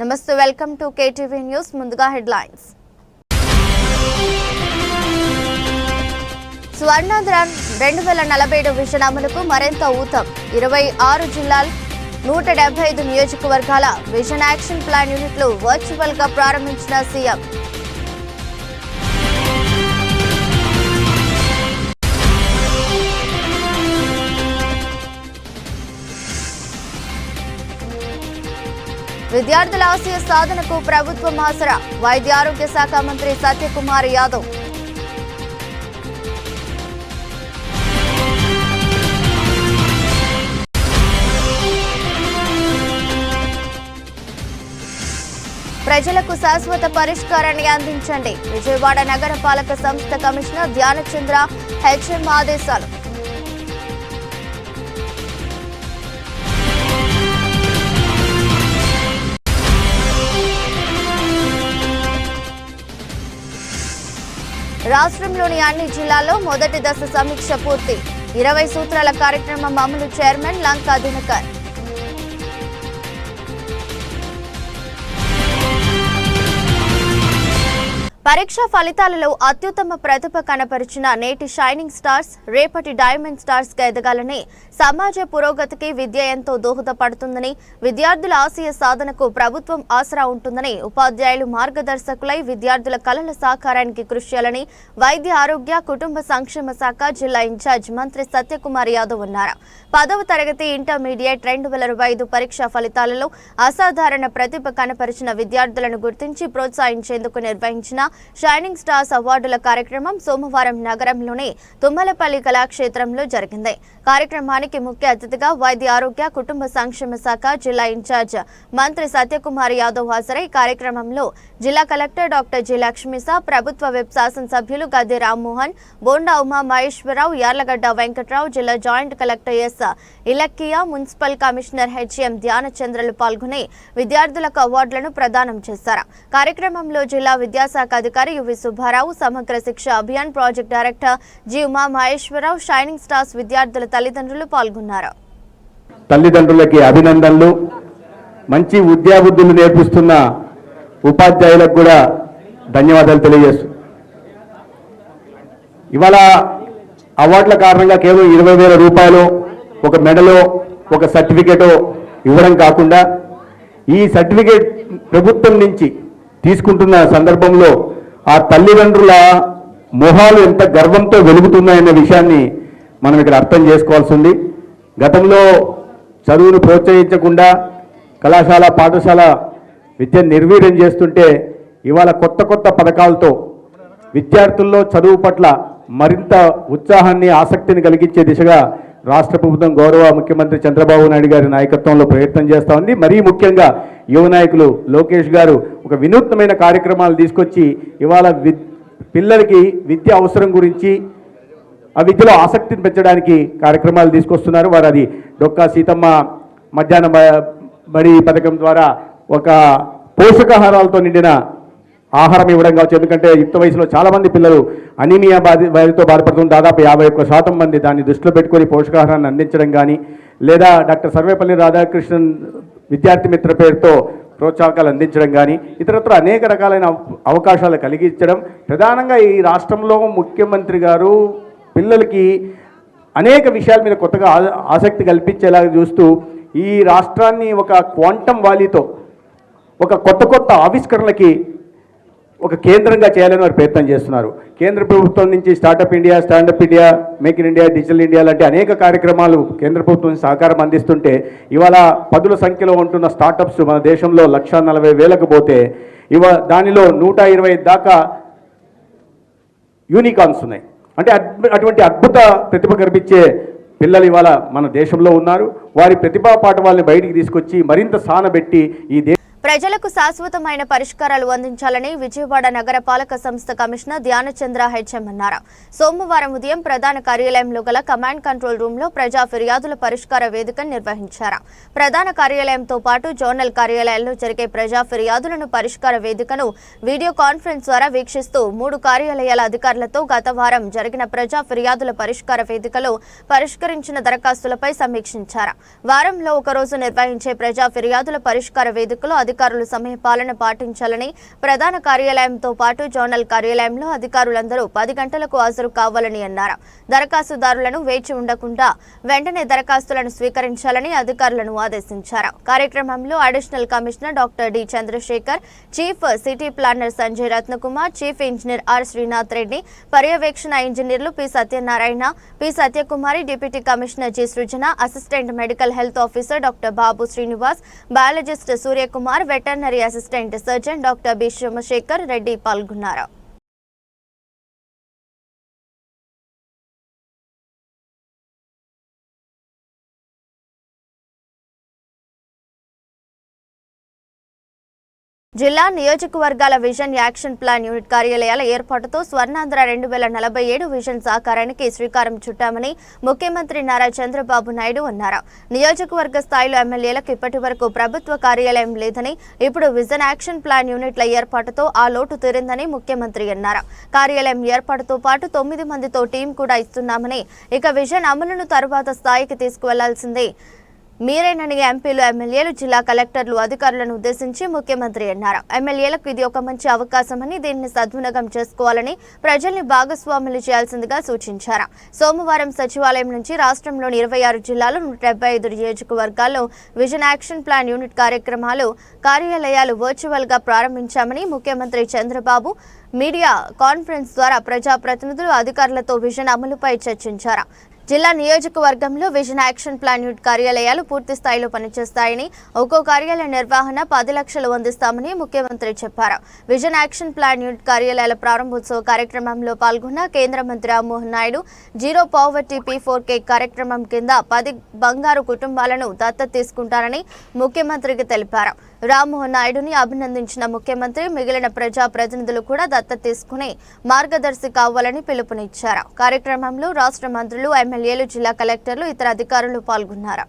నమస్తే welcome to KTV news. ముందుగా headlines. Swarnandhra రెండు వేల నలభై ఏడు విజన్ అమలుకు మరింత ఊతం. ఇరవై ఆరు జిల్లాలు నూట డెబ్బై ఐదు నియోజకవర్గాల విజన్ యాక్షన్ ప్లాన్ యూనిట్లు వర్చువల్గా ప్రారంభించిన సీఎం. విద్యార్థుల ఆశయ సాధనకు ప్రభుత్వం ఆసరా. వైద్య ఆరోగ్య శాఖ మంత్రి సత్యకుమార్ యాదవ్. ప్రజలకు శాశ్వత పరిష్కారాన్ని అందించండి. విజయవాడ నగరపాలక సంస్థ కమిషనర్ ధ్యానచంద్ర హెచ్ఎం ఆదేశాలు. రాష్ట్రంలోని అన్ని జిల్లాల్లో మొదటి దశ సమీక్ష పూర్తి. ఇరవై సూత్రాల కార్యక్రమం అమలు చైర్మన్ లంకా దినకర్. పరీక్ష ఫలితాలలో అత్యుత్తమ ప్రతిభ కనపరిచిన నేటి షైనింగ్ స్టార్స్ రేపటి డైమండ్ స్టార్స్ ఎదగాలని సమాజ పురోగతికి విద్య ఎంతో దోహదపడుతుందని విద్యార్థుల ఆశయ సాధనకు ప్రభుత్వం ఆసరా ఉంటుందని ఉపాధ్యాయులు మార్గదర్శకులై విద్యార్థుల కళల సాకారానికి కృషి చేయాలని వైద్య ఆరోగ్య కుటుంబ సంక్షేమ శాఖ జిల్లా ఇన్ఛార్జ్ మంత్రి సత్యకుమార్ యాదవ్ అన్నారు. పదవ తరగతి ఇంటర్మీడియట్ రెండు వేల ఇరవై ఐదు పరీక్షా ఫలితాలలో అసాధారణ ప్రతిభ కనపరిచిన విద్యార్థులను గుర్తించి ప్రోత్సహించేందుకు నిర్వహించిన షైనింగ్ స్టార్స్ అవార్డుల కార్యక్రమం సోమవారం నగరంలోని తుమ్మలపల్లి కళాక్షేత్రంలో జరిగింది. కార్యక్రమానికి ముఖ్య అతిథిగా వైద్య ఆరోగ్య కుటుంబ సంక్షేమ శాఖ జిల్లా ఇన్ఛార్జ్ మంత్రి సత్యకుమార్ యాదవ్ హాజరై కార్యక్రమంలో జిల్లా కలెక్టర్ డాక్టర్ జి లక్ష్మీసా ప్రభుత్వ వెబ్ శాసనసభ్యులు గద్దె రామ్మోహన్ బోండా ఉమా మహేశ్వరరావు యార్లగడ్డ వెంకట్రావు జిల్లా joint collector S Ilakkiya municipal commissioner HM ధ్యానచంద్రలు పాల్గొని విద్యార్థులకు అవార్డులను ప్రదానం చేశారు. కార్యక్రమంలో జిల్లా విద్యాశాఖ అధికారి UV Subbarao Samagra Shiksha Abhiyan project director G Uma Maheshwararao shining stars విద్యార్థుల తల్లిదండ్రులు పాల్గొన్నారు. తల్లిదండ్రులకి అభినందనలు. మంచి విద్యాబుద్ధులు నేర్పిస్తున్న ఉపాధ్యాయులకు కూడా ధన్యవాదాలు తెలియజేస్తూ ఇవాళ అవార్డుల కారణంగా కేవలం ఇరవై వేల రూపాయలు ఒక మెడలో ఒక సర్టిఫికేటో ఇవ్వడం కాకుండా ఈ సర్టిఫికేట్ ప్రభుత్వం నుంచి తీసుకుంటున్న సందర్భంలో ఆ తల్లిదండ్రుల మొహాలు ఎంత గర్వంతో వెలుగుతున్నాయనే విషయాన్ని మనం ఇక్కడ అర్థం చేసుకోవాల్సి ఉంది గతంలో చదువును ప్రోత్సహించకుండా కళాశాల పాఠశాల విద్య నిర్వీర్యం చేస్తుంటే ఇవాళ కొత్త కొత్త పథకాలతో విద్యార్థుల్లో చదువు పట్ల మరింత ఉత్సాహాన్ని ఆసక్తిని కలిగించే దిశగా రాష్ట్ర ప్రభుత్వం గౌరవ ముఖ్యమంత్రి చంద్రబాబు నాయుడు గారి నాయకత్వంలో ప్రయత్నం చేస్తూ ఉంది. మరీ ముఖ్యంగా యువ నాయకులు లోకేష్ గారు ఒక వినూత్నమైన కార్యక్రమాలు తీసుకొచ్చి ఇవాళ విద్ పిల్లలకి విద్య అవసరం గురించి ఆ విద్యలో ఆసక్తిని పెంచడానికి కార్యక్రమాలు తీసుకొస్తున్నారు. వారు అది డొక్కా సీతమ్మ మధ్యాహ్న బడి పథకం ద్వారా ఒక పోషకాహారాలతో నిండిన ఆహారం ఇవ్వడం కావచ్చు. ఎందుకంటే యుక్త వయసులో చాలామంది పిల్లలు అనీమియా బాధి వ్యాధితో బాధపడుతుంది దాదాపు యాభై ఒక్క శాతం మంది దాన్ని దృష్టిలో పెట్టుకొని పోషకాహారాన్ని అందించడం కానీ లేదా డాక్టర్ సర్వేపల్లి రాధాకృష్ణన్ విద్యార్థి మిత్ర పేరుతో ప్రోత్సాహకాలు అందించడం కానీ ఇతరత్ర అనేక రకాలైన అవ- అవకాశాలు కలిగించడం ప్రధానంగా ఈ రాష్ట్రంలో ముఖ్యమంత్రి గారు పిల్లలకి అనేక విషయాల మీద కొత్తగా ఆ- ఆసక్తి కల్పించేలాగా చూస్తూ ఈ రాష్ట్రాన్ని ఒక క్వాంటమ్ వాలీతో ఒక కొత్త కొత్త ఆవిష్కరణలకి ఒక కేంద్రంగా చేయాలని వారు ప్రయత్నం చేస్తున్నారు. కేంద్ర ప్రభుత్వం నుంచి startup India standup India make in India digital India లాంటి అనేక కార్యక్రమాలు కేంద్ర ప్రభుత్వం నుంచి సహకారం అందిస్తుంటే ఇవాళ పదుల సంఖ్యలో ఉంటున్న స్టార్టప్స్ మన దేశంలో లక్ష నలభై వేలకు పోతే ఇవ దానిలో నూట ఇరవై దాకా యూనికాన్స్ ఉన్నాయి. అంటే అటువంటి అద్భుత ప్రతిభ కనిపించే పిల్లలు ఇవాళ మన దేశంలో ఉన్నారు. వారి ప్రతిభా పాఠవాల్ని బయటికి తీసుకొచ్చి మరింత సానబెట్టి ఈ ప్రజలకు శాశ్వతమైన పరిష్కారాలు అందించాలని విజయవాడ నగర పాలక సంస్థ కమిషనర్ ధ్యానచంద్ర హెచ్ఎం అన్నారు. సోమవారం ఉదయం ప్రధాన కార్యాలయంలో గల కమాండ్ కంట్రోల్ రూమ్లో ప్రజా ఫిర్యాదుల పరిష్కార వేదికను నిర్వహించారు. ప్రధాన కార్యాలయంతో పాటు జోనల్ కార్యాలయాల్లో జరిగే ప్రజా ఫిర్యాదులను పరిష్కార వేదికను వీడియో కాన్ఫరెన్స్ ద్వారా వీక్షిస్తూ మూడు కార్యాలయాల అధికారులతో గత వారం జరిగిన ప్రజా ఫిర్యాదుల పరిష్కార వేదికలో పరిష్కరించిన దరఖాస్తులపై సమీక్షించారు. వారంలో ఒకరోజు నిర్వహించే ప్రజా ఫిర్యాదుల పరిష్కార వేదికలో అధికారులు అధికారులు సమయపాలన పాటించాలని ప్రధాన కార్యాలయంతో పాటు జోనల్ కార్యాలయంలో అధికారులందరూ పది గంటలకు హాజరు కావాలని అన్నారు. దరఖాస్తుదారులను వేచి ఉండకుండా వెంటనే దరఖాస్తులను స్వీకరించాలని అధికారులను ఆదేశించారు. కార్యక్రమంలో additional commissioner doctor D. Chandrasekhar chief city planner Sanjay Ratnakumar chief engineer R. Srinath Reddy పర్యవేక్షణ ఇంజనీర్లు P. Satyanarayana P. Satyakumari deputy commissioner G. Srujana assistant medical health officer doctor Babu Srinivas biologist Suryakumar veterinary assistant surgeon doctor B Somasekhar Reddy పాల్గొన్నారు. జిల్లా నియోజకవర్గాల vision action plan unit కార్యాలయాల ఏర్పాటుతో స్వర్ణాంధ్ర రెండు వేల నలభై ఏడు విజన్ సాకారానికి శ్రీకారం చుట్టామని ముఖ్యమంత్రి నారా చంద్రబాబు నాయుడు అన్నారు. నియోజకవర్గ స్థాయిలో ఎమ్మెల్యేలకు ఇప్పటి వరకు ప్రభుత్వ కార్యాలయం లేదని ఇప్పుడు విజన్ యాక్షన్ ప్లాన్ యూనిట్ల ఏర్పాటుతో ఆ లోటు తీరిందని ముఖ్యమంత్రి అన్నారు. కార్యాలయం ఏర్పాటుతో పాటు తొమ్మిది మందితో టీం కూడా ఇస్తున్నామని ఇక విజన్ అమలును తరువాత స్థాయికి తీసుకువెళ్ళాల్సిందే. మీరేనని ఎంపీలు ఎమ్మెల్యేలు జిల్లా కలెక్టర్లు అధికారులను ఉద్దేశించి ముఖ్యమంత్రి అన్నారు. ఎమ్మెల్యేలకు ఇది ఒక మంచి అవకాశమని దీన్ని సద్వినియోగం చేసుకోవాలని ప్రజల్ని భాగస్వాములు చేయాల్సిందిగా సూచించారు. సోమవారం సచివాలయం నుంచి రాష్ట్రంలోని ఇరవై ఆరు జిల్లాలు నూట డెబ్బై ఐదు నియోజకవర్గాల్లో విజన్ యాక్షన్ ప్లాన్ యూనిట్ కార్యక్రమాలు కార్యాలయాలు వర్చువల్గా ప్రారంభించామని ముఖ్యమంత్రి చంద్రబాబు మీడియా కాన్ఫరెన్స్ ద్వారా ప్రజాప్రతినిధులు అధికారులతో విజన్ అమలుపై చర్చించారు. జిల్లా నియోజకవర్గంలో విజన్ యాక్షన్ ప్లాన్ యూనిట్ కార్యాలయాలు పూర్తి స్థాయిలో పనిచేస్తాయని ఒక్కో కార్యాలయ నిర్వహణ పది లక్షలు అందిస్తామని ముఖ్యమంత్రి చెప్పారు. విజన్ యాక్షన్ ప్లాన్ యూనిట్ కార్యాలయాల ప్రారంభోత్సవ కార్యక్రమంలో పాల్గొన్న కేంద్ర మంత్రి Rammohan Naidu zero poverty P four కే కార్యక్రమం కింద పది బంగారు కుటుంబాలను దత్తత తీసుకుంటారని ముఖ్యమంత్రికి తెలిపారు. రామ్మోహన్ నాయుడుని అభినందించిన ముఖ్యమంత్రి మిగిలిన ప్రజా ప్రతినిధులు కూడా దత్తత తీసుకుని మార్గదర్శి కావాలని పిలుపునిచ్చారు. కార్యక్రమంలో రాష్ట్ర మంత్రులు ఎమ్మెల్యేలు జిల్లా కలెక్టర్లు ఇతర అధికారులు పాల్గొన్నారు.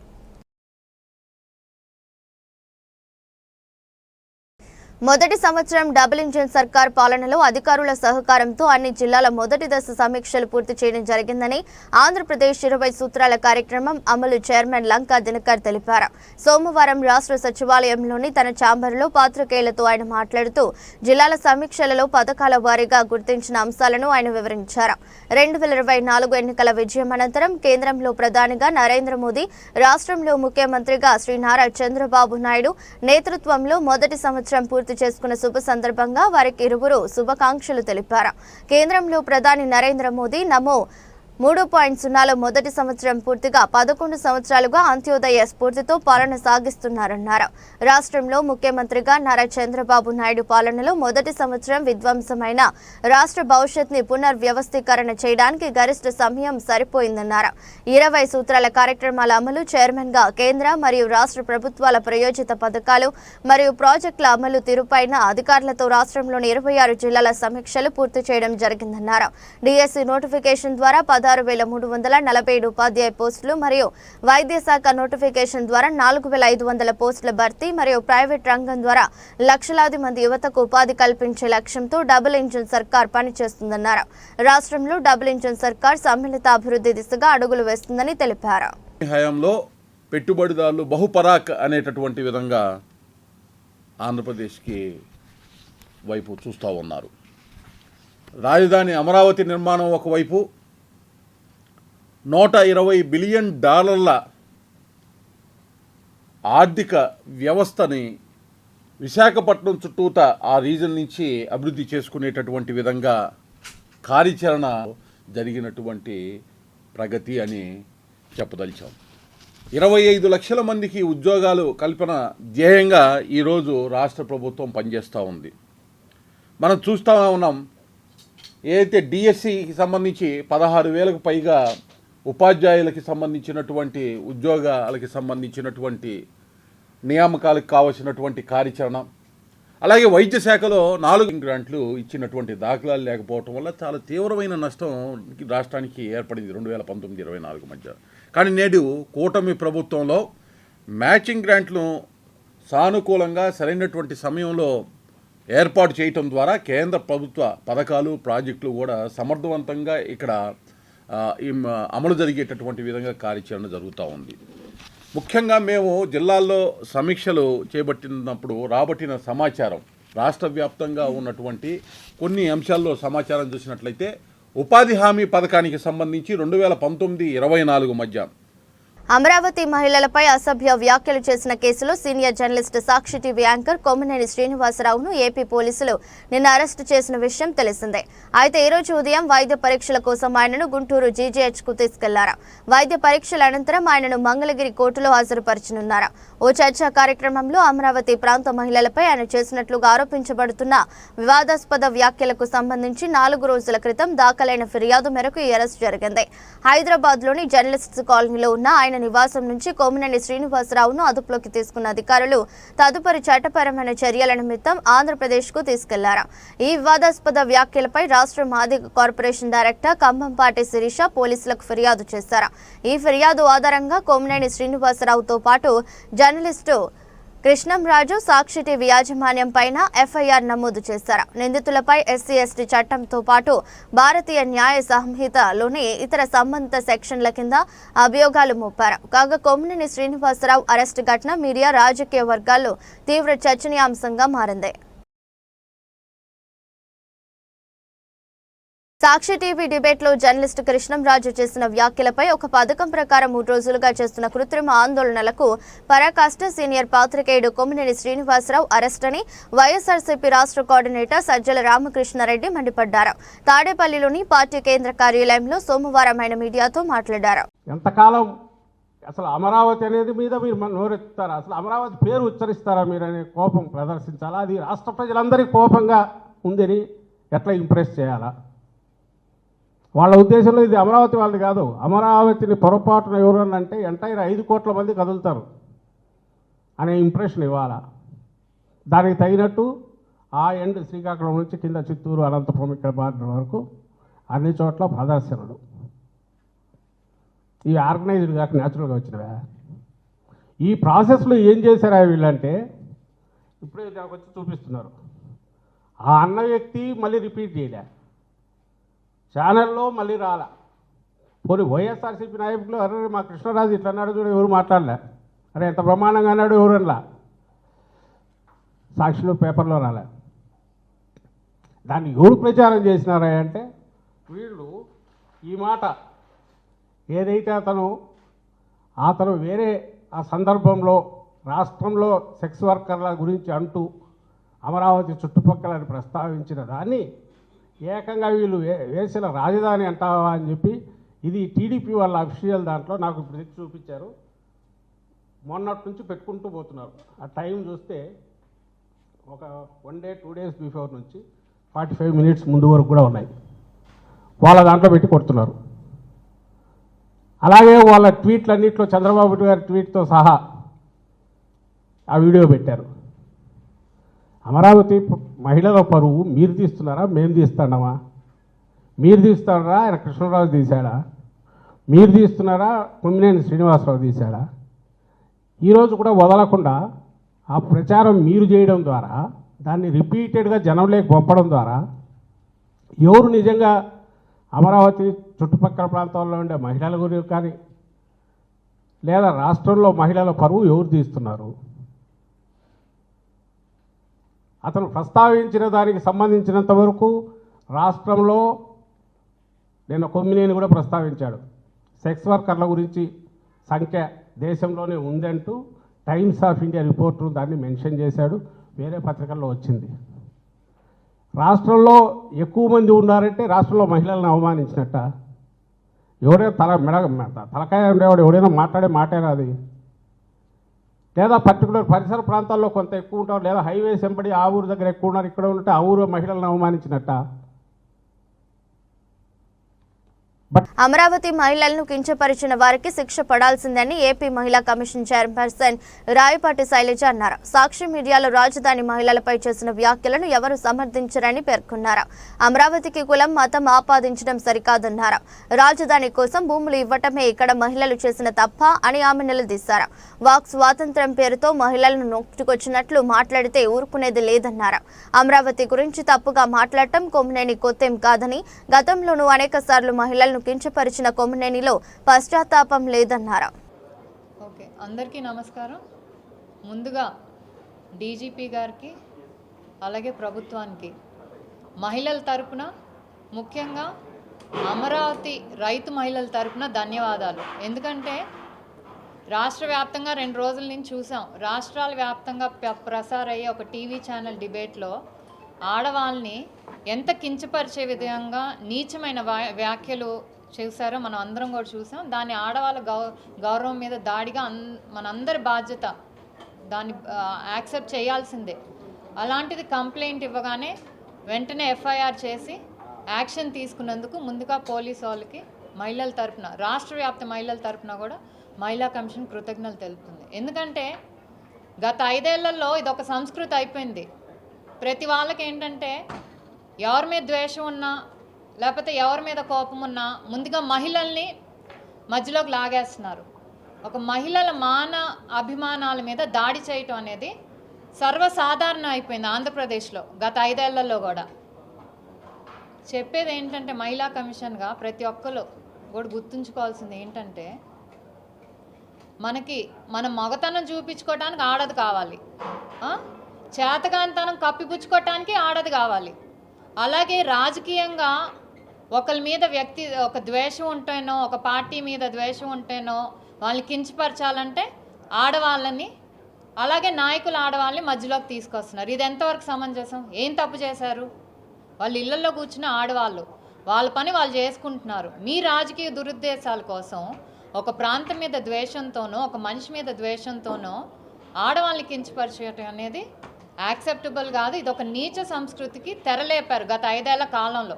మొదటి సంవత్సరం డబుల్ ఇంజిన్ సర్కార్ పాలనలో అధికారుల సహకారంతో అన్ని జిల్లాల మొదటి దశ సమీక్షలు పూర్తి చేయడం జరిగిందని ఆంధ్రప్రదేశ్ ఇరవై సూత్రాల కార్యక్రమం అమలు చైర్మన్ లంకా దినకర్ తెలిపారు. సోమవారం రాష్ట్ర సచివాలయంలోని తన ఛాంబర్లో పాత్రికేయులతో ఆయన మాట్లాడుతూ జిల్లాల సమీక్షలలో పథకాల వారీగా గుర్తించిన అంశాలను ఆయన వివరించారు. రెండు వేల ఇరవై నాలుగు ఎన్నికల విజయం అనంతరం కేంద్రంలో ప్రధానిగా నరేంద్ర మోదీ రాష్ట్రంలో ముఖ్యమంత్రిగా శ్రీ నారా చంద్రబాబు నాయుడు నేతృత్వంలో మొదటి సంవత్సరం పూర్తి గుర్తు చేసుకున్న శుభ సందర్భంగా వారికి ఇరువురు శుభాకాంక్షలు తెలిపారు. కేంద్రంలో ప్రధాని నరేంద్ర మోదీ నమో మూడు పాయింట్ సున్నాలో మొదటి సంవత్సరం పూర్తిగా పదకొండు సంవత్సరాలుగా అంత్యోదయ స్ఫూర్తితో పాలన సాగిస్తున్నారన్నారు. రాష్ట్రంలో ముఖ్యమంత్రిగా నారా చంద్రబాబు నాయుడు పాలనలో మొదటి సంవత్సరం విధ్వంసమైన రాష్ట్ర భవిష్యత్ని పునర్వ్యవస్థీకరణ చేయడానికి గరిష్ట సమయం సరిపోయిందన్నారు. ఇరవై సూత్రాల కార్యక్రమాల అమలు చైర్మన్గా కేంద్ర మరియు రాష్ట్ర ప్రభుత్వాల ప్రయోజిత పథకాలు మరియు ప్రాజెక్టుల అమలు తీరుపైన అధికారులతో రాష్ట్రంలోని ఇరవై ఆరు జిల్లాల సమీక్షలు పూర్తి చేయడం జరిగిందన్నారు. డిఎస్సి నోటిఫికేషన్ ద్వారా పదహారు వేల మూడు వందల నలభై ఏడు ఉపాధ్యాయ పోస్టులు మరియు వైద్య శాఖ నోటిఫికేషన్ ద్వారా నాలుగు వేల ఐదు వందల పోస్టుల భర్తీ మరియు ప్రైవేట్ రంగం ద్వారా లక్షలాది మంది యువతకు ఉపాధి కల్పించే లక్ష్యంతో డబుల్ ఇంజిన్ సర్కార్ పనిచేస్తుందన్నారు. రాష్ట్రంలో డబుల్ ఇంజిన్ సర్కార్ సమ్మిళిత అభివృద్ధి దిశగా అడుగులు వేస్తుందని తెలిపారు. హయాంలో పెట్టుబడిదారులు బహుపరాక్ అనేటటువంటి విధంగా ఆంధ్రప్రదేశ్కి వైపు చూస్తూ ఉన్నారు. రాజధాని అమరావతి నిర్మాణం ఒకవైపు నూట ఇరవై బిలియన్ డాలర్ల ఆర్థిక వ్యవస్థని విశాఖపట్నం చుట్టూత ఆ రీజన్ నుంచి అభివృద్ధి చేసుకునేటటువంటి విధంగా కార్యాచరణ జరిగినటువంటి ప్రగతి అని చెప్పదలిచాం. ఇరవై ఐదు లక్షల మందికి ఉద్యోగాలు కల్పన ధ్యేయంగా ఈరోజు రాష్ట్ర ప్రభుత్వం పనిచేస్తూ ఉంది. మనం చూస్తూ ఉన్నాం ఏదైతే డిఎస్సికి సంబంధించి పదహారు వేలకు పైగా ఉపాధ్యాయులకి సంబంధించినటువంటి ఉద్యోగాలకి సంబంధించినటువంటి నియామకాలకు కావలసినటువంటి కార్యాచరణ అలాగే వైద్య శాఖలో నాలుగు గ్రాంట్లు ఇచ్చినటువంటి దాఖలాలు లేకపోవటం వల్ల చాలా తీవ్రమైన నష్టం రాష్ట్రానికి ఏర్పడింది రెండు వేల పంతొమ్మిది ఇరవై నాలుగు మధ్య. కానీ నేడు కూటమి ప్రభుత్వంలో మ్యాచింగ్ గ్రాంట్లను సానుకూలంగా సరైనటువంటి సమయంలో ఏర్పాటు చేయటం ద్వారా కేంద్ర ప్రభుత్వ పథకాలు ప్రాజెక్టులు కూడా సమర్థవంతంగా ఇక్కడ అమలు జరిగేటటువంటి విధంగా కార్యాచరణ జరుగుతూ ఉంది. ముఖ్యంగా మేము జిల్లాల్లో సమీక్షలు చేపట్టినప్పుడు రాబట్టిన సమాచారం రాష్ట్ర వ్యాప్తంగా ఉన్నటువంటి కొన్ని అంశాల్లో సమాచారం చూసినట్లయితే ఉపాధి హామీ పథకానికి సంబంధించి రెండు వేల పంతొమ్మిది ఇరవై నాలుగు మధ్య అమరావతి మహిళలపై అసభ్య వ్యాఖ్యలు చేసిన కేసులో senior journalist Sakshi TV anchor Kommineni శ్రీనివాసరావును AP పోలీసులు నిన్న అరెస్టు చేసిన విషయం తెలిసిందే. అయితే ఈ రోజు ఉదయం వైద్య పరీక్షల కోసం ఆయనను గుంటూరు జీజీహెచ్కు తీసుకెళ్ళారు. వైద్య పరీక్షల అనంతరం ఆయనను మంగళగిరి కోర్టులో హాజరుపరచనున్నారు. ఓ చర్చా కార్యక్రమంలో అమరావతి ప్రాంత మహిళలపై ఆయన చేసినట్లుగా ఆరోపించబడుతున్న వివాదాస్పద వ్యాఖ్యలకు సంబంధించి నాలుగు రోజుల క్రితం దాఖలైన ఫిర్యాదు మేరకు ఈ అరెస్ట్ జరిగింది. హైదరాబాద్లోని జర్నలిస్ట్స్ కాలనీలో ఉన్న ఆయన నివాసం నుంచి కోమినేని శ్రీనివాసరావును అదుపులోకి తీసుకున్న అధికారులు తదుపరి చట్టపరమైన చర్యల నిమిత్తం ఆంధ్రప్రదేశ్కు తీసుకెళ్ళారు. ఈ వివాదాస్పద వ్యాఖ్యలపై రాష్ట్ర మాదిక కార్పొరేషన్ డైరెక్టర్ కంభంపాటి శిరీష పోలీసులకు ఫిర్యాదు చేశారు. ఈ ఫిర్యాదు ఆధారంగా కోమినేని శ్రీనివాసరావుతో పాటు జర్నలిస్టు కృష్ణంరాజు సాక్షి టీవీ యాజమాన్యం పైన ఎఫ్ఐఆర్ నమోదు చేశారు. నిందితులపై ఎస్సీ ఎస్టీ చట్టంతో పాటు భారతీయ న్యాయ సంహితలోని ఇతర సంబంధిత సెక్షన్ల కింద అభియోగాలు మోపారు. కాగా కొమ్మినేని శ్రీనివాసరావు అరెస్టు ఘటన మీడియా రాజకీయ వర్గాల్లో తీవ్ర చర్చనీయాంశంగా మారింది. సాక్షి టీవీ డిబేట్లో జర్నలిస్ట్ కృష్ణంరాజు చేసిన వ్యాఖ్యలపై ఒక పథకం ప్రకారం మూడు రోజులుగా చేస్తున్న కృత్రిమ ఆందోళనలకు పరాకాష్ట సీనియర్ పాత్రికేయుడు కొమ్మినేని శ్రీనివాసరావు అరెస్ట్ అని వైఎస్ఆర్సీపీ రాష్ట్ర కోఆర్డినేటర్ సజ్జల రామకృష్ణారెడ్డి మండిపడ్డారు. తాడేపల్లిలోని పార్టీ కేంద్ర కార్యాలయంలో సోమవారం ఆయన మీడియాతో మాట్లాడారు. ఎంతకాలం అసలు అమరావతి అనేది మీద మీరు నోరెత్తారా అసలు అమరావతి పేరు ఉచ్చరిస్తారా మీరు అనే కోపం ప్రదర్శించాలా? అది రాష్ట్ర ప్రజలందరికీ కోపంగా ఉందని ఎట్లా ఇంప్రెస్ చేయాలా? వాళ్ళ ఉద్దేశంలో ఇది అమరావతి వాళ్ళది కాదు. అమరావతిని పొరపాటున ఎవరన్నా అంటే ఎంటైర్ ఐదు కోట్ల మంది కదులుతారు అనే ఇంప్రెషన్ ఇవ్వాలా. దానికి తగినట్టు ఆ ఎండ్ శ్రీకాకుళం నుంచి కింద చిత్తూరు అనంతపురం ఇక్కడ బార్డర్ వరకు అన్ని చోట్ల ప్రదర్శనలు. ఇవి ఆర్గనైజ్డ్ కాక న్యాచురల్గా వచ్చినవే? ఈ ప్రాసెస్లో ఏం చేశారా వీళ్ళంటే ఇప్పుడే దానికి వచ్చి చూపిస్తున్నారు. ఆ అన్న వ్యక్తి మళ్ళీ రిపీట్ చేయలే. ఛానల్లో మళ్ళీ రాలా. పోనీ వైఎస్ఆర్సీపీ నాయకులు అరే మా కృష్ణరాజు ఇట్లా అన్నాడు చూడ ఎవరు మాట్లాడలే. అరే ఎంత బ్రహ్మాండంగా అన్నాడు ఎవరు సాక్షిలో పేపర్లో రాలే. దాన్ని ఎవరు ప్రచారం చేసినారా అంటే వీళ్ళు ఈ మాట ఏదైతే అతను అతను వేరే ఆ సందర్భంలో రాష్ట్రంలో సెక్స్ వర్కర్ల గురించి అంటూ అమరావతి చుట్టుపక్కలని ప్రస్తావించిన దాన్ని ఏకంగా వీళ్ళు వే- వేసిన రాజధాని అంటావా అని చెప్పి ఇది టీడీపీ వాళ్ళ అఫీషియల్ దాంట్లో నాకు బ్రిక్ చూపించారు. మొన్నటి నుంచి పెట్టుకుంటూ పోతున్నారు. ఆ టైం చూస్తే ఒక one day two days before నుంచి ఫార్టీ ఫైవ్ మినిట్స్ ముందు వరకు కూడా ఉన్నాయి. వాళ్ళ దాంట్లో పెట్టి కొడుతున్నారు. అలాగే వాళ్ళ ట్వీట్లన్నింటిలో చంద్రబాబు గారి ట్వీట్తో సహా ఆ వీడియో పెట్టారు. అమరావతి మహిళల పరువు మీరు తీస్తున్నారా? మేము తీస్తున్నామా? మీరు తీస్తున్నారా? ఆయన కృష్ణరాజు తీశాడా? మీరు తీస్తున్నారా? కొమ్మినేని శ్రీనివాసరావు తీశాడా? ఈరోజు కూడా వదలకుండా ఆ ప్రచారం మీరు చేయడం ద్వారా దాన్ని రిపీటెడ్గా జనంలోకి పంపడం ద్వారా ఎవరు నిజంగా అమరావతి చుట్టుపక్కల ప్రాంతాల్లో ఉండే మహిళల గురించి కానీ లేదా రాష్ట్రంలో మహిళల పరువు ఎవరు తీస్తున్నారు? అతను ప్రస్తావించిన దానికి సంబంధించినంత వరకు రాష్ట్రంలో నిన్న కొమ్మినేని కూడా ప్రస్తావించాడు. సెక్స్ వర్కర్ల గురించి సంఖ్య దేశంలోనే ఉందంటూ టైమ్స్ ఆఫ్ ఇండియా రిపోర్టు దాన్ని మెన్షన్ చేశాడు. వేరే పత్రికల్లో వచ్చింది. రాష్ట్రంలో ఎక్కువ మంది ఉన్నారంటే రాష్ట్రంలో మహిళలను అవమానించినట్ట. ఎవరైనా తల మెడ తలకాయ ఉండేవాడు ఎవడైనా మాట్లాడే మాటేనా అది లేదా పర్టికులర్ పరిసర ప్రాంతాల్లో కొంత ఎక్కువ ఉంటారు లేదా హైవేస్ వెంబడి ఆ ఊరు దగ్గర ఎక్కువ ఉన్నారు ఇక్కడ ఉంటే ఆ ఊరు మహిళలను అవమానించినట్ట? అమరావతి మహిళలను కించపరిచిన వారికి శిక్ష పడాల్సిందని ఏపీ మహిళా కమిషన్ చైర్పర్సన్ రాయపాటి శైలజ అన్నారు. సాక్షి మీడియాలో రాజధాని మహిళలపై చేసిన వ్యాఖ్యలను ఎవరు సమర్థించరని పేర్కొన్నారు. అమరావతికి కులం మతం ఆపాదించడం సరికాదన్నారు. రాజధాని కోసం భూములు ఇవ్వటమే ఇక్కడ మహిళలు చేసిన తప్ప అని ఆమె నిలదీశారు. వాక్ స్వాతంత్ర్యం పేరుతో మహిళలను నొక్కుకొచ్చినట్లు మాట్లాడితే ఊరుకునేది లేదన్నారు. అమరావతి గురించి తప్పుగా మాట్లాడటం కొమ్మినేని కొత్తేం కాదని గతంలోనూ అనేక సార్లు మహిళలను కించపరిచిన కొమ్మనేనిలో పశ్చాత్తాపం లేదన్నారు. ఓకే అందరికీ నమస్కారం. ముందుగా డీజీపీ గారికి అలాగే ప్రభుత్వానికి మహిళల తరపున ముఖ్యంగా అమరావతి రైతు మహిళల తరపున ధన్యవాదాలు. ఎందుకంటే రాష్ట్ర వ్యాప్తంగా రెండు రోజుల నుంచి చూసాం. రాష్ట్రాల వ్యాప్తంగా ప్ర- ప్రసారయ్యే ఒక టీవీ ఛానల్ డిబేట్లో ఆడవాళ్ళని ఎంత కించపరిచే విధంగా నీచమైన వ్యాఖ్యలు చేశారో మనం అందరం కూడా చూసాం. దాని ఆడవాళ్ళ గౌ గౌరవం మీద దాడిగా అన్ మనందరి బాధ్యత దాన్ని యాక్సెప్ట్ చేయాల్సిందే. అలాంటిది కంప్లైంట్ ఇవ్వగానే వెంటనే ఎఫ్ఐఆర్ చేసి యాక్షన్ తీసుకున్నందుకు ముందుగా పోలీసు వాళ్ళకి మహిళల తరపున రాష్ట్ర వ్యాప్త మహిళల తరపున కూడా మహిళా కమిషన్ కృతజ్ఞతలు తెలుపుతుంది. ఎందుకంటే గత ఐదేళ్ళలో ఇది ఒక సంస్కృతి అయిపోయింది. ప్రతి వాళ్ళకి ఏంటంటే ఎవరి మీద ద్వేషం ఉన్నా లేకపోతే ఎవరి మీద కోపం ఉన్నా ముందుగా మహిళల్ని మధ్యలోకి లాగేస్తున్నారు. ఒక మహిళల మాన అభిమానాల మీద దాడి చేయటం అనేది సర్వసాధారణం అయిపోయింది ఆంధ్రప్రదేశ్లో గత ఐదేళ్ళలో కూడా. చెప్పేది ఏంటంటే మహిళా కమిషన్గా ప్రతి ఒక్కరు కూడా గుర్తుంచుకోవాల్సింది ఏంటంటే మనకి మన మగతనం చూపించుకోవటానికి ఆడది కావాలి. ఆ? చేతకాంతనం కప్పిపుచ్చుకోవటానికి ఆడది కావాలి. అలాగే రాజకీయంగా ఒకరి మీద వ్యక్తి ఒక ద్వేషం ఉంటేనో ఒక పార్టీ మీద ద్వేషం ఉంటేనో వాళ్ళని కించపరచాలంటే ఆడవాళ్ళని అలాగే నాయకులు ఆడవాళ్ళని మధ్యలోకి తీసుకొస్తున్నారు. ఇది ఎంతవరకు సమంజసం? ఏం తప్పు చేశారు? వాళ్ళు ఇళ్ళలో కూర్చున్న ఆడవాళ్ళు వాళ్ళ పని వాళ్ళు చేసుకుంటున్నారు. మీ రాజకీయ దురుద్దేశాల కోసం ఒక ప్రాంతం మీద ద్వేషంతోనో ఒక మనిషి మీద ద్వేషంతోనో ఆడవాళ్ళని కించపరిచేయటం అనేది యాక్సెప్టబుల్ కాదు. ఇది ఒక నీచ సంస్కృతికి తెరలేపారు గత ఐదేళ్ళ కాలంలో.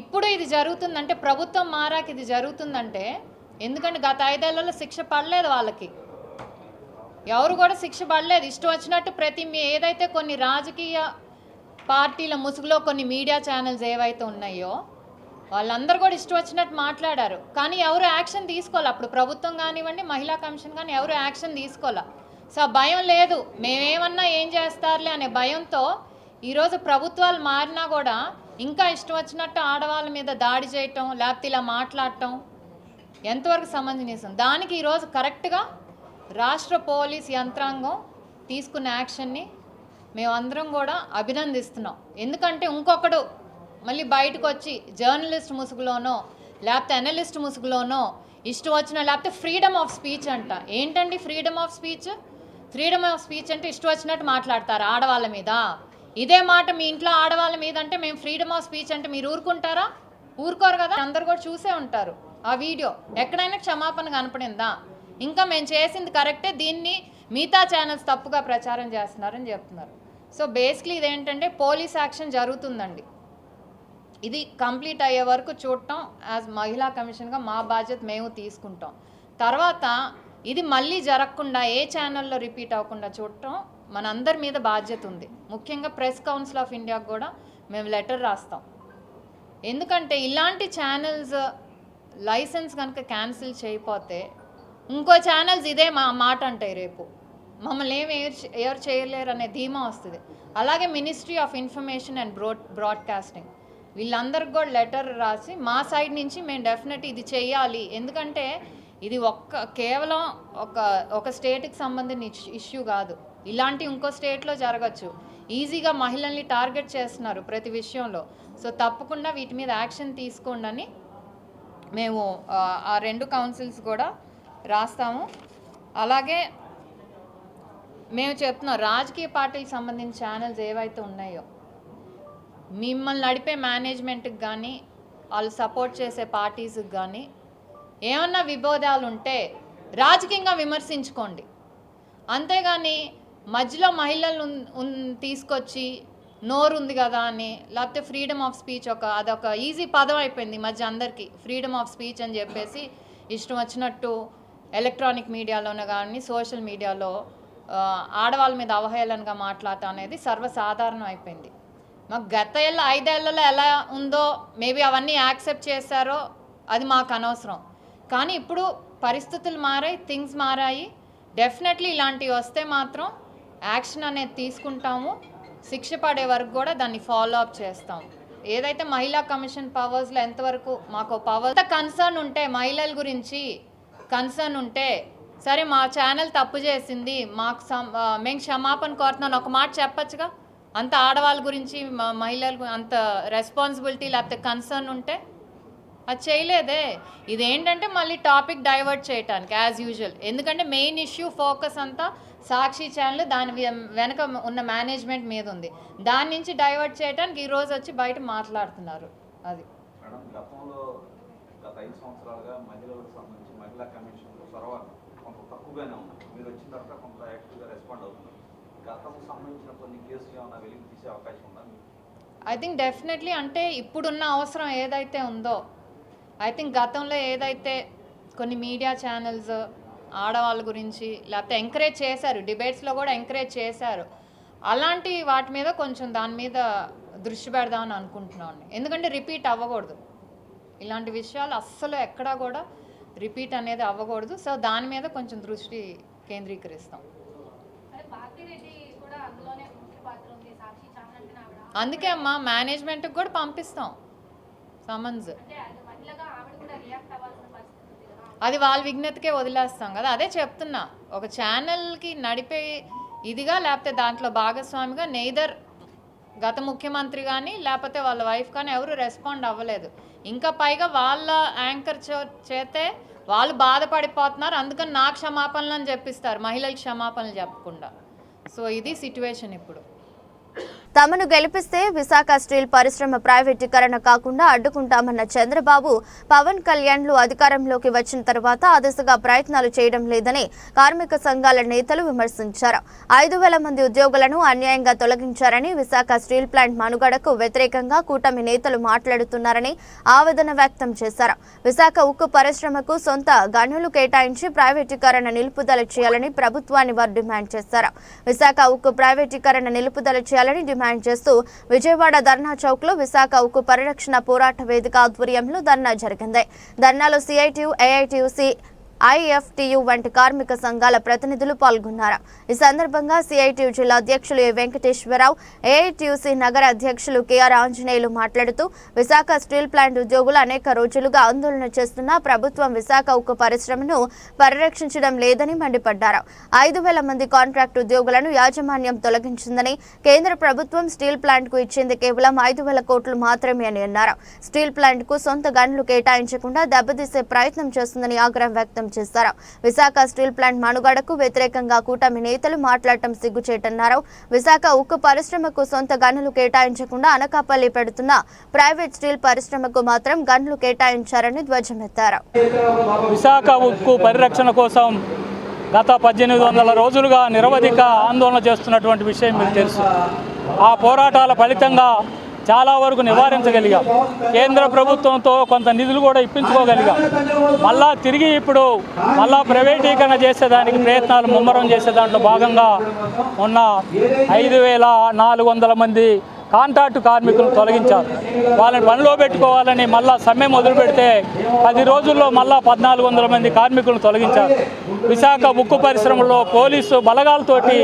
ఇప్పుడు ఇది జరుగుతుందంటే ప్రభుత్వం మారాక ఇది జరుగుతుందంటే ఎందుకంటే గత ఐదేళ్ళలో శిక్ష పడలేదు వాళ్ళకి. ఎవరు కూడా శిక్ష పడలేదు. ఇష్టం వచ్చినట్టు ప్రతి మీ ఏదైతే కొన్ని రాజకీయ పార్టీల ముసుగులో కొన్ని మీడియా ఛానల్స్ ఏవైతే ఉన్నాయో వాళ్ళందరూ కూడా ఇష్టం వచ్చినట్టు మాట్లాడారు. కానీ ఎవరు యాక్షన్ తీసుకోవాలి అప్పుడు ప్రభుత్వం కానివ్వండి మహిళా కమిషన్ కానీ ఎవరు యాక్షన్ తీసుకోవాలి సో భయం లేదు. మేమేమన్నా ఏం చేస్తారులే అనే భయంతో ఈరోజు ప్రభుత్వాలు మారినా కూడా ఇంకా ఇష్టం వచ్చినట్టు ఆడవాళ్ళ మీద దాడి చేయటం లేకపోతే ఇలా మాట్లాడటం ఎంతవరకు సంబంధించిన దానికి ఈరోజు కరెక్ట్గా రాష్ట్ర పోలీస్ యంత్రాంగం తీసుకున్న యాక్షన్ని మేమందరం కూడా అభినందిస్తున్నాం. ఎందుకంటే ఇంకొకడు మళ్ళీ బయటకు వచ్చి జర్నలిస్ట్ ముసుగులోనో లేకపోతే అనలిస్ట్ ముసుగులోనో ఇష్టం వచ్చిన లేకపోతే ఫ్రీడమ్ ఆఫ్ స్పీచ్ అంట. ఏంటండి freedom of speech? Freedom of speech అంటే ఇష్టం వచ్చినట్టు మాట్లాడతారు ఆడవాళ్ళ మీద. ఇదే మాట మీ ఇంట్లో ఆడవాళ్ళ మీద అంటే మేము ఫ్రీడమ్ ఆఫ్ స్పీచ్ అంటే మీరు ఊరుకుంటారా? ఊరుకోరు కదా? అందరు కూడా చూసే ఉంటారు ఆ వీడియో. ఎక్కడైనా క్షమాపణ కనపడిందా? ఇంకా మేము చేసింది కరెక్టే దీన్ని మిగతా ఛానల్స్ తప్పుగా ప్రచారం చేస్తున్నారని చెప్తున్నారు. సో బేసిక్లీ ఇదేంటంటే పోలీస్ యాక్షన్ జరుగుతుందండి. ఇది కంప్లీట్ అయ్యే వరకు చూడటం యాజ్ మహిళా కమిషన్గా మా బాధ్యత మేము తీసుకుంటాం. తర్వాత ఇది మళ్ళీ జరగకుండా ఏ ఛానల్లో రిపీట్ అవ్వకుండా చూడటం మనందరి మీద బాధ్యత ఉంది. ముఖ్యంగా ప్రెస్ కౌన్సిల్ ఆఫ్ ఇండియాకు కూడా మేము లెటర్ రాస్తాం. ఎందుకంటే ఇలాంటి ఛానల్స్ లైసెన్స్ కనుక క్యాన్సిల్ చేయకపోతే ఇంకో ఛానల్స్ ఇదే మా మాట అంటాయి రేపు. మమ్మల్ని ఏమి ఎవరు ఎయిర్ చేయలేరు అనే ధీమా వస్తుంది. అలాగే ministry of information and bro broadcasting వీళ్ళందరికి కూడా లెటర్ రాసి మా సైడ్ నుంచి మేము డెఫినెట్ ఇది చేయాలి. ఎందుకంటే ఇది ఒక్క కేవలం ఒక ఒక స్టేట్కి సంబంధించిన ఇష్యూ కాదు. ఇలాంటి ఇంకో స్టేట్లో జరగచ్చు. ఈజీగా మహిళల్ని టార్గెట్ చేస్తున్నారు ప్రతి విషయంలో. సో తప్పకుండా వీటి మీద యాక్షన్ తీసుకోండి అని మేము ఆ, రెండు కౌన్సిల్స్ కూడా రాస్తాము. అలాగే మేము చెప్తున్నాం రాజకీయ పార్టీలకు సంబంధించిన ఛానల్స్ ఏవైతే ఉన్నాయో మిమ్మల్ని నడిపే మేనేజ్మెంట్కి కానీ వాళ్ళు సపోర్ట్ చేసే పార్టీస్కి కానీ ఏమన్నా విభేదాలు ఉంటే రాజకీయంగా విమర్శించుకోండి. అంతేగాని మధ్యలో మహిళలు తీసుకొచ్చి నోరు ఉంది కదా అని లేకపోతే ఫ్రీడమ్ ఆఫ్ స్పీచ్ ఒక అదొక ఈజీ పదం అయిపోయింది మధ్య అందరికీ. ఫ్రీడమ్ ఆఫ్ స్పీచ్ అని చెప్పేసి ఇష్టం వచ్చినట్టు ఎలక్ట్రానిక్ మీడియాలోనే కానీ సోషల్ మీడియాలో ఆడవాళ్ళ మీద అవహేళనగా మాట్లాడటం అనేది సర్వసాధారణం అయిపోయింది. మాకు గత ఏళ్ళ ఐదేళ్ళలో ఎలా ఉందో మేబీ అవన్నీ యాక్సెప్ట్ చేశారో అది మాకు అనవసరం. కానీ ఇప్పుడు పరిస్థితులు మారాయి థింగ్స్ మారాయి. డెఫినెట్లీ ఇలాంటివి వస్తే మాత్రం యాక్షన్ అనేది తీసుకుంటాము. శిక్ష పడే వరకు కూడా దాన్ని ఫాలో అప్ చేస్తాం. ఏదైతే మహిళా కమిషన్ పవర్స్లో ఎంతవరకు మాకు పవర్ కన్సర్న్ ఉంటే మహిళల గురించి కన్సర్న్ ఉంటే సరే మా ఛానల్ తప్పు చేసింది మాకు మేము క్షమాపణ కోరుతున్నాను ఒక మాట చెప్పొచ్చుగా? అంత ఆడవాళ్ళ గురించి మహిళల అంత రెస్పాన్సిబిలిటీ లేకపోతే కన్సర్న్ ఉంటే? అది చేయలేదే. ఇదేంటంటే మళ్ళీ టాపిక్ డైవర్ట్ చేయటానికి యాజ్ యూజువల్ ఎందుకంటే మెయిన్ ఇష్యూ ఫోకస్ అంతా సాక్షి ఛానల్ దాని వెనక ఉన్న మేనేజ్మెంట్ మీద ఉంది. దాని నుంచి డైవర్ట్ చేయడానికి ఈరోజు వచ్చి బయట మాట్లాడుతున్నారు. అది? ఐ థింక్ డెఫినెట్లీ అంటే ఇప్పుడున్న అవసరం ఏదైతే ఉందో ఐ థింక్ గతంలో ఏదైతే కొన్ని మీడియా ఛానల్స్ ఆడవాళ్ళ గురించి లేకపోతే ఎంకరేజ్ చేశారు డిబేట్స్లో కూడా ఎంకరేజ్ చేశారు. అలాంటి వాటి మీద కొంచెం దాని మీద దృష్టి పెడదామని అనుకుంటున్నాను ఎందుకంటే రిపీట్ అవ్వకూడదు. ఇలాంటి విషయాలు అస్సలు ఎక్కడా కూడా రిపీట్ అనేది అవ్వకూడదు. సో దాని మీద కొంచెం దృష్టి కేంద్రీకరిస్తాం. అందుకే అమ్మా మేనేజ్మెంట్కి కూడా పంపిస్తాం. సమన్స్ అంటే అది మహిళగా ఆవిడ కూడా రియాక్ట్ అవ్వాల్సిన పరిస్థితి ఉంది కదా అది వాళ్ళ విఘ్నతకే వదిలేస్తాం కదా. అదే చెప్తున్నా. ఒక ఛానల్కి నడిపే ఇదిగా లేకపోతే దాంట్లో భాగస్వామిగా నెయిదర్ గత ముఖ్యమంత్రి కానీ లేకపోతే వాళ్ళ వైఫ్ కానీ ఎవరు రెస్పాండ్ అవ్వలేదు. ఇంకా పైగా వాళ్ళ యాంకర్ చేతే వాళ్ళు బాధపడిపోతున్నారు. అందుకని నా క్షమాపణలు అని చెప్పిస్తారు. మహిళలకు క్షమాపణలు చెప్పకుండా. సో ఇది సిట్యువేషన్ ఇప్పుడు. తమను గెలిపిస్తే విశాఖ స్టీల్ పరిశ్రమ ప్రైవేటీకరణ కాకుండా అడ్డుకుంటామన్న చంద్రబాబు పవన్ కళ్యాణ్లు అధికారంలోకి వచ్చిన తర్వాత ఆ దిశగా ప్రయత్నాలు చేయడం లేదని కార్మిక సంఘాల నేతలు విమర్శించారు. ఐదు వేల మంది ఉద్యోగులను అన్యాయంగా తొలగించారని విశాఖ స్టీల్ ప్లాంట్ మనుగడకు వ్యతిరేకంగా కూటమి నేతలు మాట్లాడుతున్నారని ఆవేదన వ్యక్తం చేశారు. విశాఖ ఉక్కు పరిశ్రమకు సొంత గనులు కేటాయించి ప్రైవేటీకరణ నిలుపుదల చేయాలని ప్రభుత్వాన్ని వారు డిమాండ్ చేశారు. విశాఖ ఉక్కు ప్రైవేటీకరణ నిలుపుదల చేయాలని డిమాండ్ చేస్తూ విజయవాడ ధర్నా చౌక్లో విశాఖ ఉక్కు పరిరక్షణ పోరాట వేదిక ఆధ్వర్యంలో ధర్నా జరిగింది. ధర్నాలో సిఐటియు ఏఐటియుసి ఐఎఫ్టియు వంటి కార్మిక సంఘాల ప్రతినిధులు పాల్గొన్నారు. ఈ సందర్భంగా సిఐటియు జిల్లా అధ్యక్షులు ఏ వెంకటేశ్వరరావు ఏఐటియుసి నగర అధ్యక్షులు కెఆర్ ఆంజనేయులు మాట్లాడుతూ విశాఖ స్టీల్ ప్లాంట్ ఉద్యోగులు అనేక రోజులుగా ఆందోళన చేస్తున్న ప్రభుత్వం విశాఖ ఉక్కు పరిశ్రమను పరిరక్షించడం లేదని మండిపడ్డారు. ఐదు వేల మంది కాంట్రాక్ట్ ఉద్యోగులను యాజమాన్యం తొలగించిందని కేంద్ర ప్రభుత్వం స్టీల్ ప్లాంట్కు ఇచ్చింది కేవలం ఐదు వేల కోట్లు మాత్రమే అని అన్నారు. స్టీల్ ప్లాంట్కు సొంత గన్లు కేటాయించకుండా దెబ్బతీసే ప్రయత్నం చేస్తుందని ఆగ్రహం వ్యక్తం చేశారు విశాఖ స్టీల్ ప్లాంట్ మనుగడకు వ్యతిరేకంగా కూటమి నేతలు మాట్లాడటం సిగ్గుచేటన్నారు విశాఖ ఉక్కు పరిశ్రమకు సొంత గనులు కేటాయించకుండా అనకాపల్లి పెడుతున్న ప్రైవేట్ స్టీల్ పరిశ్రమకు మాత్రం గన్లు కేటాయించారని ధ్వజమెత్తారు. విశాఖ ఉక్కు పరిరక్షణ కోసం గత పద్దెనిమిది వందల రోజులుగా నిరవధిక ఆందోళన చేస్తున్నటువంటి విషయం మీకు తెలుసు. ఆ పోరాటాల ఫలితంగా చాలా వరకు నివారించగలిగాం. కేంద్ర ప్రభుత్వంతో కొంత నిధులు కూడా ఇప్పించుకోగలిగాం. మళ్ళా తిరిగి ఇప్పుడు మళ్ళా ప్రైవేటీకరణ చేసేదానికి ప్రయత్నాలు ముమ్మరం చేసే దాంట్లో భాగంగా ఉన్న ఐదు వేల నాలుగు వందల మంది కాంట్రాక్టు కార్మికులను తొలగించారు. వాళ్ళని పనిలో పెట్టుకోవాలని మళ్ళా సమ్మె మొదలు పెడితే పది రోజుల్లో మళ్ళా పద్నాలుగు వందల మంది కార్మికులను తొలగించారు. విశాఖ ఉక్కు పరిశ్రమలో పోలీసు బలగాలతోటి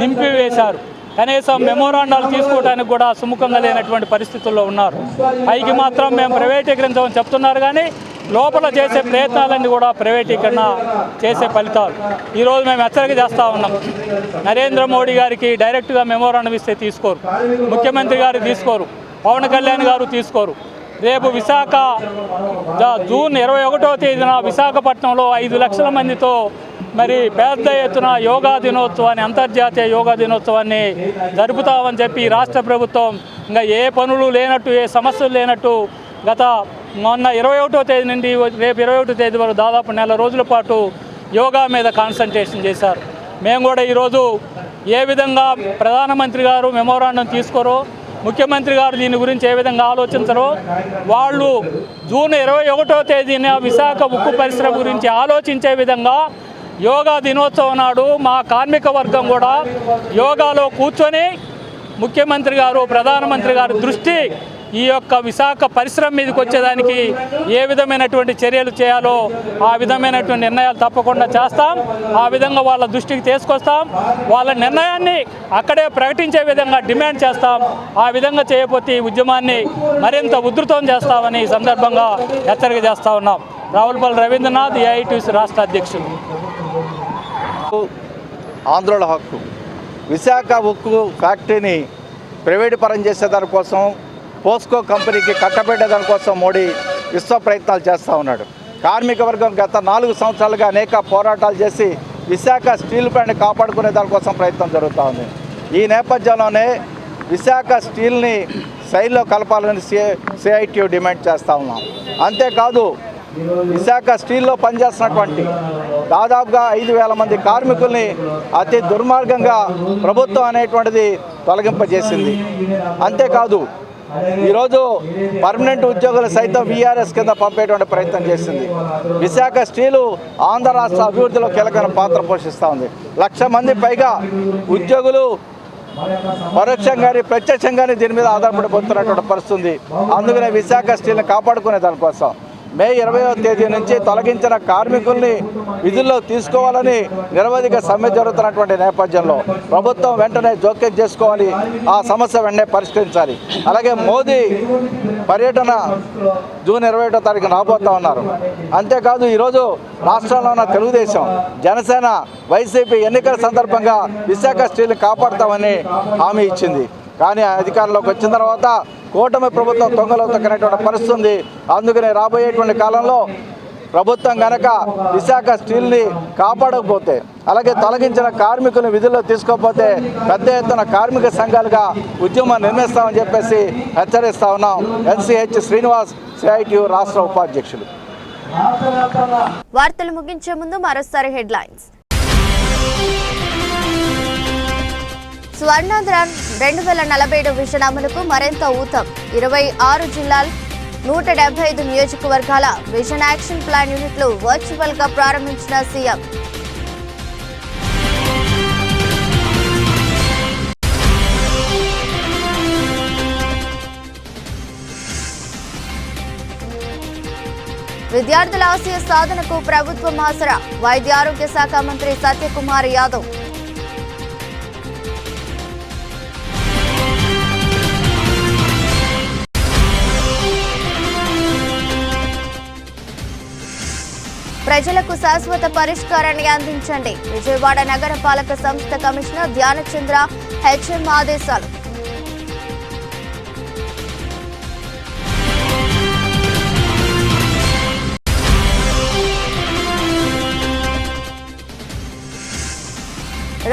నింపివేశారు. కనీసం మెమోరాండాలు తీసుకోవడానికి కూడా సుముఖంగా లేనటువంటి పరిస్థితుల్లో ఉన్నారు. పైకి మాత్రం మేము ప్రైవేటీకరించమని చెప్తున్నారు కానీ లోపల చేసే ప్రయత్నాలన్నీ కూడా ప్రైవేటీకరణ చేసే ఫలితాలు. ఈరోజు మేము హెచ్చరిక చేస్తూ ఉన్నాం. నరేంద్ర మోడీ గారికి డైరెక్ట్గా మెమోరాండం ఇస్తే తీసుకోరు. ముఖ్యమంత్రి గారు తీసుకోరు. పవన్ కళ్యాణ్ గారు తీసుకోరు. రేపు విశాఖ జూన్ ఇరవై ఒకటో తేదీన విశాఖపట్నంలో ఐదు లక్షల మందితో మరి పెద్ద ఎత్తున యోగా దినోత్సవాన్ని అంతర్జాతీయ యోగా దినోత్సవాన్ని జరుపుతామని చెప్పి రాష్ట్ర ప్రభుత్వం ఇంకా ఏ పనులు లేనట్టు ఏ సమస్యలు లేనట్టు గత మొన్న ఇరవై ఒకటో తేదీ నుండి రేపు ఇరవై ఒకటో తేదీ వరకు దాదాపు నెల రోజుల పాటు యోగా మీద కాన్సన్ట్రేషన్ చేశారు. మేము కూడా ఈరోజు ఏ విధంగా ప్రధానమంత్రి గారు మెమోరాండం తీసుకోరో ముఖ్యమంత్రి గారు దీని గురించి ఏ విధంగా ఆలోచించరో వాళ్ళు జూన్ ఇరవై ఒకటో తేదీన విశాఖ ఉక్కు పరిశ్రమ గురించి ఆలోచించే విధంగా యోగా దినోత్సవం నాడు మా కార్మిక వర్గం కూడా యోగాలో కూర్చొని ముఖ్యమంత్రి గారు ప్రధానమంత్రి గారి దృష్టి ఈ యొక్క విశాఖ పరిశ్రమ మీదకి వచ్చేదానికి ఏ విధమైనటువంటి చర్యలు చేయాలో ఆ విధమైనటువంటి నిర్ణయాలు తప్పకుండా చేస్తాం. ఆ విధంగా వాళ్ళ దృష్టికి తీసుకొస్తాం. వాళ్ళ నిర్ణయాన్ని అక్కడే ప్రకటించే విధంగా డిమాండ్ చేస్తాం. ఆ విధంగా చేయకపోతే ఈ ఉద్యమాన్ని మరింత ఉధృతం చేస్తామని ఈ సందర్భంగా హెచ్చరిక చేస్తా ఉన్నాం. రావులపల్లి రవీంద్రనాథ్ ఏఐటీసీ రాష్ట్ర అధ్యక్షుడు ఆంధ్రుల హక్కు. విశాఖ ఉక్కు ఫ్యాక్టరీని ప్రైవేటు పరం చేసే దానికోసం పోస్కో కంపెనీకి కట్టబెట్టే దానికోసం మోడీ విశ్వ ప్రయత్నాలు చేస్తూ ఉన్నాడు. కార్మిక వర్గం గత నాలుగు సంవత్సరాలుగా అనేక పోరాటాలు చేసి విశాఖ స్టీల్ ప్లాంట్ కాపాడుకునే దానికోసం ప్రయత్నం జరుగుతూ ఉంది. ఈ నేపథ్యంలోనే విశాఖ స్టీల్ని సైల్లో కలపాలని సి సిఐటియు డిమాండ్ చేస్తూ ఉన్నాం. అంతేకాదు విశాఖ స్టీల్లో పనిచేస్తున్నటువంటి దాదాపుగా ఐదు వేల మంది కార్మికుల్ని అతి దుర్మార్గంగా ప్రభుత్వం అనేటువంటిది తొలగింపజేసింది. అంతేకాదు ఈరోజు పర్మనెంట్ ఉద్యోగులు సైతం వీఆర్ఎస్ కింద పంపేటువంటి ప్రయత్నం చేసింది. విశాఖ స్టీలు ఆంధ్ర రాష్ట్ర అభివృద్ధిలో కీలకమైన పాత్ర పోషిస్తూ ఉంది. లక్ష మంది పైగా ఉద్యోగులు పరోక్షంగానే ప్రత్యక్షంగానే దీని మీద ఆధారపడిపోతున్నటువంటి పరిస్థితి అందుకనే విశాఖ స్టీల్ని కాపాడుకునే దానికోసం మే ఇరవయో తేదీ నుంచి తొలగించిన కార్మికుల్ని విధుల్లో తీసుకోవాలని నిరవధిక సమ్మె జరుగుతున్నటువంటి నేపథ్యంలో ప్రభుత్వం వెంటనే జోక్యం చేసుకోవాలి. ఆ సమస్య వెంటనే పరిష్కరించాలి. అలాగే మోదీ పర్యటన జూన్ ఇరవై ఒకటో తారీఖు రాబోతా ఉన్నారు. అంతేకాదు ఈరోజు రాష్ట్రంలో ఉన్న తెలుగుదేశం జనసేన వైసీపీ ఎన్నికల సందర్భంగా విశాఖ స్టీల్ని కాపాడుతామని హామీ ఇచ్చింది. కానీ అధికారంలోకి వచ్చిన తర్వాత కూటమి ప్రభుత్వం తొంగలో తొక్కనేటువంటి పరిస్థితి ఉంది. అందుకనే రాబోయేటువంటి కాలంలో ప్రభుత్వం గనక విశాఖ స్టీల్ని కాపాడకపోతే అలాగే తొలగించిన కార్మికులను విధుల్లో తీసుకోకపోతే పెద్ద ఎత్తున కార్మిక సంఘాలుగా ఉద్యమం నిర్మిస్తామని చెప్పేసి హెచ్చరిస్తా ఉన్నాం. ఎన్సీహెచ్ శ్రీనివాస్ సిఐటియు రాష్ట్ర ఉపాధ్యక్షులు. వార్తలు ముగించే ముందు మరోసారి హెడ్లైన్స్. స్వర్ణాంధ్ర రెండు వేల నలభై ఏడు విజన్ అమలుకు మరింత ఊతం. ఇరవై ఆరు జిల్లాలు నూట డెబ్బై ఐదు నియోజకవర్గాల విజన్ యాక్షన్ ప్లాన్ యూనిట్లు వర్చువల్గా ప్రారంభించిన సీఎం. విద్యార్థుల ఆశయ సాధనకు ప్రభుత్వం ఆసరా. వైద్య ఆరోగ్య శాఖ మంత్రి సత్యకుమార్ యాదవ్. ప్రజలకు శాశ్వత పరిష్కారాన్ని అందించండి. విజయవాడ నగరపాలక సంస్థ కమిషనర్ ధ్యానచంద్ర హెచ్ఎం ఆదేశాలు.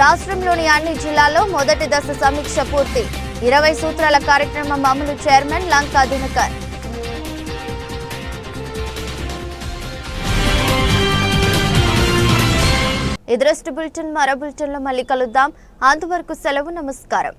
రాష్ట్రంలోని అన్ని జిల్లాల్లో మొదటి దశ సమీక్ష పూర్తి. ఇరవై సూత్రాల కార్యక్రమం అమలు చైర్మన్ లంకా దినకర్. ఇదరస్ట్ బులెటిన్ మరో బులెటిన్లో మళ్ళీ కలుద్దాం. అంతవరకు సెలవు నమస్కారం.